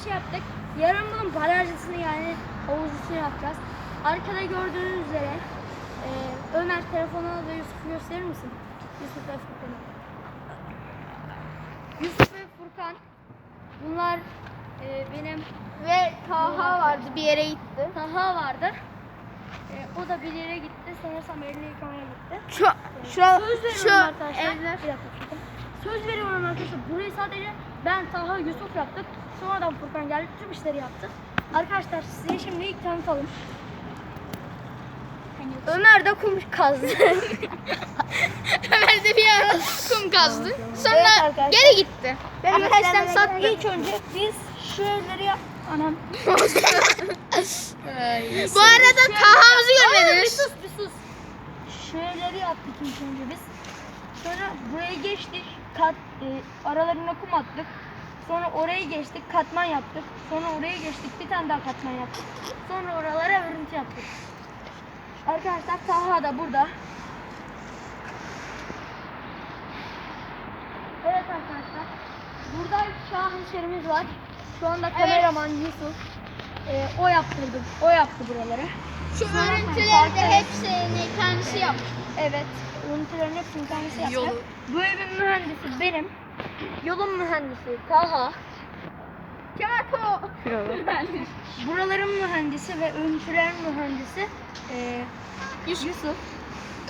açılışı yaptık. Yarın bunun barajcısını yani havuzlusunu yapacağız. Arkada gördüğünüz üzere e, Ömer telefonuna da Yusuf'u gösterir misin? Yusuf ve Furkan'ı. Yusuf ve Furkan bunlar e, benim Ve Taha vardı bir yere gitti. Taha vardı. E, o da bir yere gitti. Sanırsam elini yıkamaya gitti. Şu şu Söz veriyorum şu arkadaşlar. evler. Bir dakika Furkan. Söz veriyorum arkadaşlar. Burayı sadece ben, Taha, Yusuf yaptık. Sonradan Furkan geldi. Tüm işleri yaptı. Arkadaşlar size şimdi ilk tanıtalım. Ömer de kum kazdı. Ömer de bir ara kum kazdı. Sonra Evet arkadaşlar. geri gitti. Ben birkaç tane Arkadaşlar, sattım. İlk önce biz evleri yap... Anam. Bu arada Taha'mızı görmediniz. sus bir sus. Şu evleri yaptık ilk önce biz. Sonra buraya geçtik. Kat, e, aralarına kum attık. Sonra oraya geçtik. Katman yaptık. Sonra oraya geçtik. Bir tane daha katman yaptık. Sonra oralara örüntü yaptık. Arkadaşlar Taha da burada. Evet arkadaşlar. Burada şaheserimiz var. Şu anda kameraman Yusuf. E, o yaptırdı. O yaptı buraları. Şu örüntüleri de hepsini. Evet. Görüntülerin hepsini kendisi yaptı. Yolu. Bu evin mühendisi benim. Yolun mühendisi Taha. Kato. Buraların mühendisi ve örüntülerin mühendisi e, Yusuf.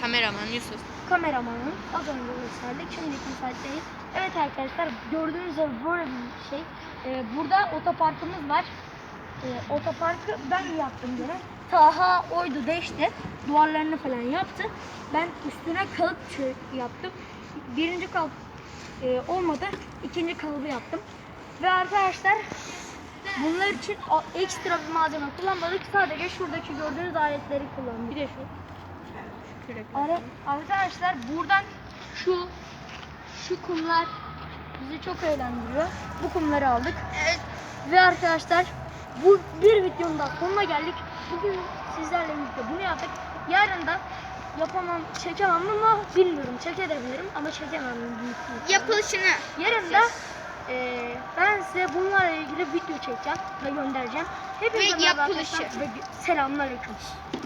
Kameraman Yusuf. Kameramanın az önce gösterdik. Şimdi müsait değil. Evet arkadaşlar gördüğünüz gibi böyle bir şey. E, burada otoparkımız var. E, otoparkı ben yaptım gene. Taha oydu deşti. Duvarlarını falan yaptı. Ben üstüne kalıp yaptım. Birinci kalıp e, olmadı. İkinci kalıbı yaptım. Ve arkadaşlar bunlar için ekstra bir malzeme kullanmadık. Sadece şuradaki gördüğünüz aletleri kullandık. Bir de şu. Ara- arkadaşlar buradan şu şu kumlar bizi çok eğlendiriyor. Bu kumları aldık. Evet. Ve arkadaşlar bu bir videonun da sonuna geldik. Bugün sizlerle birlikte bunu yaptık. Yarın da yapamam, çekemem ama bilmiyorum. Çekebilirim ama çekemem. Yapılışını. Yarın da eee, ben size bunlarla ilgili video çekeceğim ve göndereceğim. Hepinize Ve yapılışı. ve selamünaleyküm.